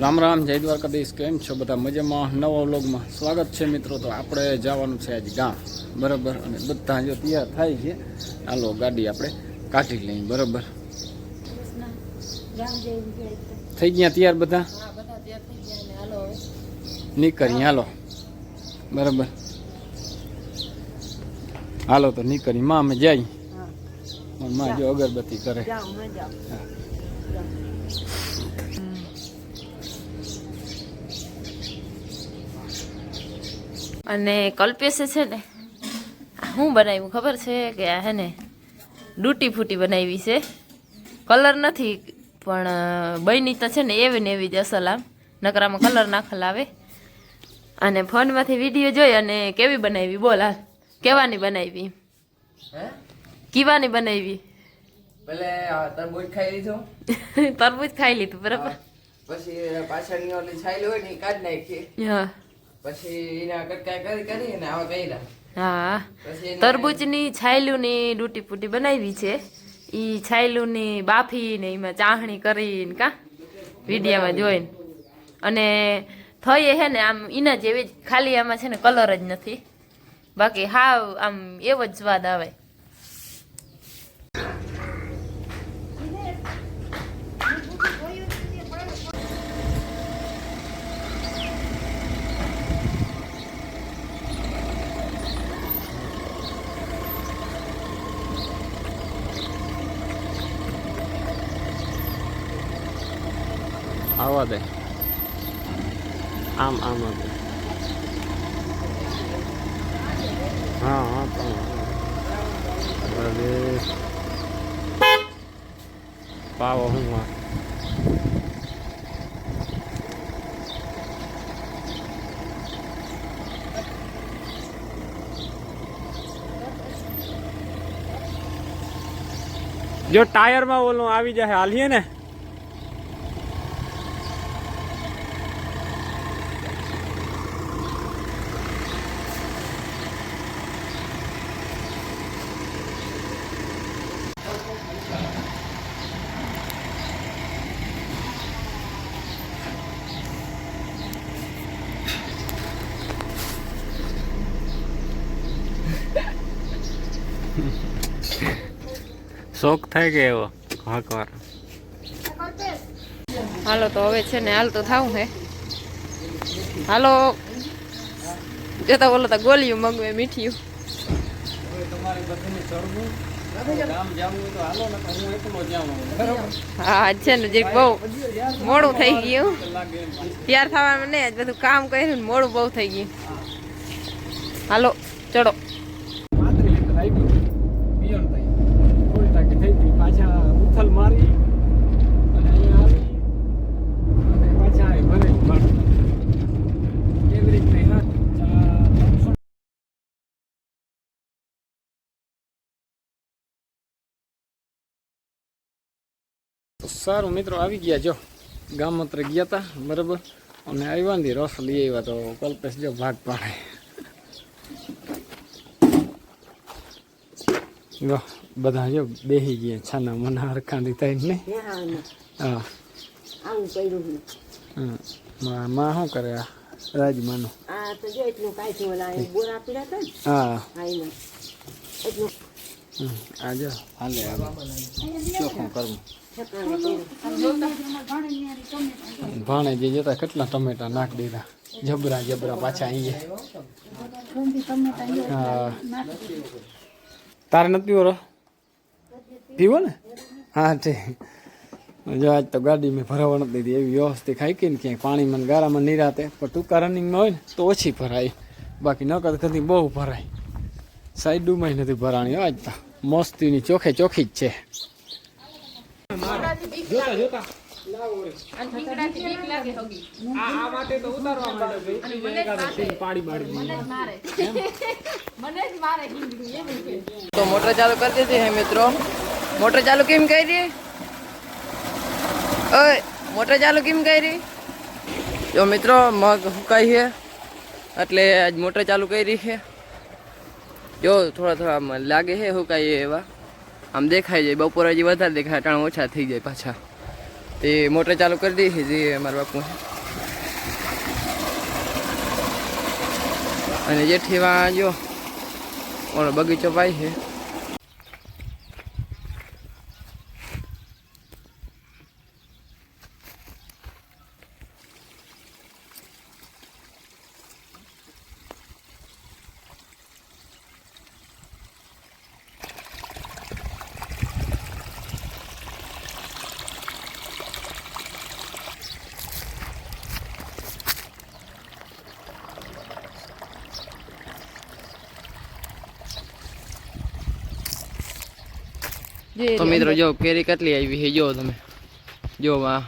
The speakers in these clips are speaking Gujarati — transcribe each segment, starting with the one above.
રામ રામ જય દ્વારકાધીશ કેમ છો બધા મજામાં? નવા વ્લોગમાં સ્વાગત છે મિત્રો તો આપણે જવાનું છે આજે ગામ. બરાબર અને બધા જો તૈયાર થાય છે હાલો ગાડી આપણે કાઢી લઈએ બરાબર. થઈ ગયા તૈયાર બધા? નીકળી હાલો. બરાબર. હાલો તો નીકળી માં અમે જઈ માં જો અગરબત્તી કરે. અને કલ્પેશે છે ને હું બનાવ્યું? ખબર છે કે આ હે ને ડૂટી ફૂટી બનાવી છે. કલર નથી પણ બની તો છે ને એવી ને એવી જ અસલ આમ. નકરામાં કલર નાખેલ આવે. અને ફોનમાંથી વીડિયો જોઈ અને કેવી બનાવી? બોલ હાલ. કેવાની બનાવી? કીવાની બનાવી? તરબૂજ ખાઈ લીધું. તરબૂજ ખાઈ લીધું બરાબર. પછી પાછળની ઓલી છાયલી હોય ને કાઢી નાખી. હા. પછી એના કટકા કરી કરી અને આવા કર્યા. હા. તરબૂચની છાયલુની ડૂટી પૂટી બનાવી છે. ઈ છાયલુની બાફી ને એમાં ચાહણી કરીને કા વિડીયામાં જોઈને. અને થઈ હે ને આમ એના જેવી જ ખાલી આમાં છે ને કલર જ નથી. બાકી હાવ આમ એવો જ સ્વાદ આવે. આવવા દે આમ આમ. હા હા, પણ પાવો હું આ. જો ટાયરમાં ઓલું આવી જાય, હાલીએ ને શોખ થાય કે એવો? હાકવાર હાલો, તો હવે છે ને હાલ તો થાવું હે. હાલો. જતા બોલો તો ગોલિયું મગવે મીઠિયું. હું છે જે બહુ મોડું થઈ ગયું. તૈયાર થવામાં ને બધું કામ કર્યું મોડું બહુ થઈ ગયું. હાલો, ચડો પાંત્રીસ લીટર આવી ગયું બિયોન થઈ થોડી ટાંકી થઈ ગઈ પાછા ઉથલ મારી અને અહીંયા આવી અને પાછા અહીં ભરે એવી રીતે હા ચા- ત્રણસો તો સારું મિત્રો આવી ગયા જો. ગામ માત્ર ગયા હતા બરાબર? અને આવ્યા ને રસ લઈ આવ્યા તો કલ્પેશ જો ભાગ પાડે. જો બધા જો બેહી ગયા છાના મના હરખાંડી થાય ને? હા હમ. માં શું કરે આ રાજમાનું? હા. આજે હાલે ચોખ્ખું કરવું. ભાણે જે જતા કેટલા ટમેટા નાખ દીધા. જબરા જબરા પાછા અહીંયા. તારે નથી પીવો પીવો ને? હા, ઠીક. જો આજ તો ગાડી મેં ભરાવા નથી દીધી. એવી વ્યવસ્થિત ખાઈ કે ને ક્યાંય મને ગારામાં નિરાતે પણ ટૂંકા રનિંગમાં હોય ને, તો ઓછી ભરાય. બાકી નકર કદી બહુ ભરાય. સાઈડમાં નથી ભરાણી આજ તો. મસ્તીની ચોખે ચોખી જ છે. તો મોટર ચાલુ કરી દીધી હે મિત્રો. મોટર ચાલુ કેમ કરી? ઓય, મોટર ચાલુ કેમ કરી? જો મિત્રો, મગ હુકાઈ છે. એટલે આજ મોટર ચાલુ કરી છે. જો થોડા થોડા લાગે છે હુકાઈ એવા. આમ દેખાય જાય, બપોરે હજી વધારે દેખાય ટાણ ઓછા થઈ જાય પાછા. તે મોટર ચાલુ કરી દઈએ જે મારા બાપુ અને જેઠી વાં જો બગીચો પાય છે. તો મિત્રો જો કેરી કેટલી આવી છે? જો તમે. જો ને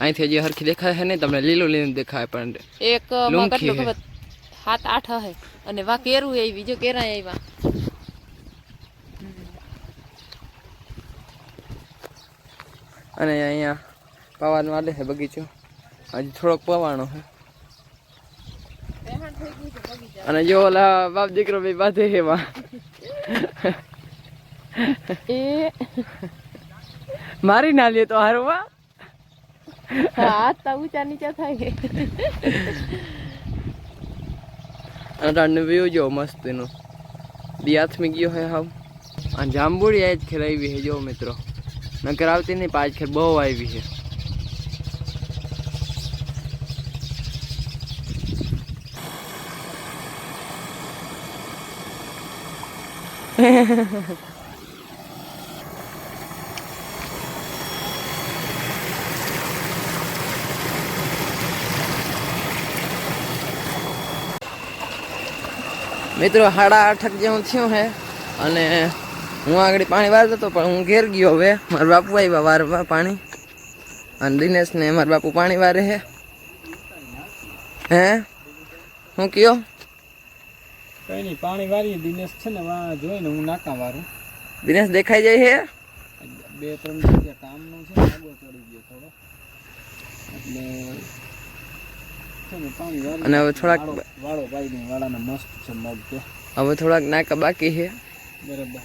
અહીંથી હજી હરખી દેખાય છે ને તમને લીલું લીલું દેખાય પણ એક સાત આઠ હે અને વા કેરું આવી જો કેરા આવ્યા. અને અહીંયા પવન વાલે છે બગીચો. હજી થોડોક પવાનો છે. અને જો ઓલા બાપ દીકરો ભાઈ બાંધે એમાં. એ. મારી ના લે તો હારવા. હાથ તા ઊંચા નીચા થાય. અને વ્યૂ જો મસ્ત એનો બી હાથમી ગયો હે હાવ. અને જાંબુડી આજ ખેર આવી છે જો મિત્રો. નકર આવતી નહીં પાંચ ખેર બહુ આવી છે મિત્રો, સાડા આઠક જેવું થયું છે અને હું આગળ પાણી વારતો હતો, પણ હું ઘેર ગયો હવે. મારા બાપુ આવ્યા વારવા પાણી. અને દિનેશને મારા બાપુ પાણી વારે છે હે? હું કયો? કઈ નહીં પાણી વારીએ દિનેશ છે ને વા જોઈને હું નાકા વારું. દિનેશ દેખાઈ જાય છે બે ત્રણ જગ્યા કામનું છે ને આગો ચડી ગયો થોડો. એટલે છે ને પાણી વારી અને હવે થોડાક વાળો ભાઈ ને વાળાને મસ્ત છે મગ કે. હવે થોડાક નાકા બાકી છે બરાબર.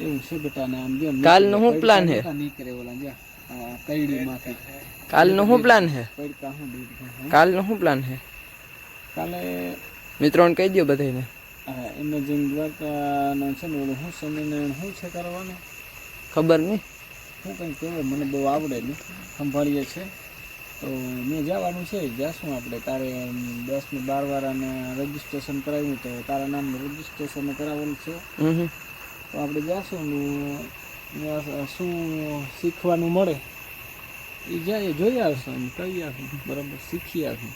એવું છે બેટા ને આમ જો કાલનો શું પ્લાન હે? નીકળે ઓલા જા કઈડી માંથી. કાલનું શું પ્લાન છે હું શું પ્લાન છે કાલે મિત્રોને કહી દો બધાને ઇમેજિંગ દ્વારકાનો છે ને ઓલું શું સ્વામિનારાયણ શું છે કરવાનું? ખબર નહીં. શું કંઈ કહેવાય મને બહુ આવડે નહીં. સંભાળીએ છે. તો મેં જવાનું છે જશું આપણે. તારે દસ ને બાર વાળાને રજીસ્ટ્રેશન કરાવ્યું તો તારા નામનું રજીસ્ટ્રેશન કરાવવાનું છે. તો આપણે જશું ને શું શીખવાનું મળે એ જાય જોઈ આવશું કહી આવશું બરાબર શીખી આવશું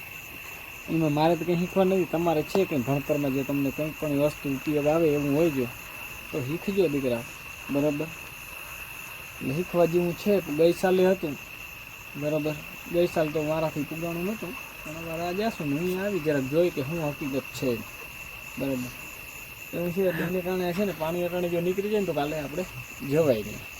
એમાં મારે તો કંઈ શીખવા નથી. તમારે છે કંઈ ભણતરમાં જે તમને કંઈ પણ વસ્તુ ઉપયોગ આવે એવું હોય જો, તો શીખજો દીકરા. બરાબર? શીખવા જેવું છે ગઈ સાલે હતું. બરાબર? ગઈ સાલ તો મારાથી પુગાણું નહોતું. પણ આ જાશું ને હું આવી જરાક જોઈ કે શું હકીકત છે. બરાબર? એવું છે, એટલે કારણે છે ને, પાણી અટાણે જો નીકળી જાય ને તો કાલે આપણે જવાય નહીં.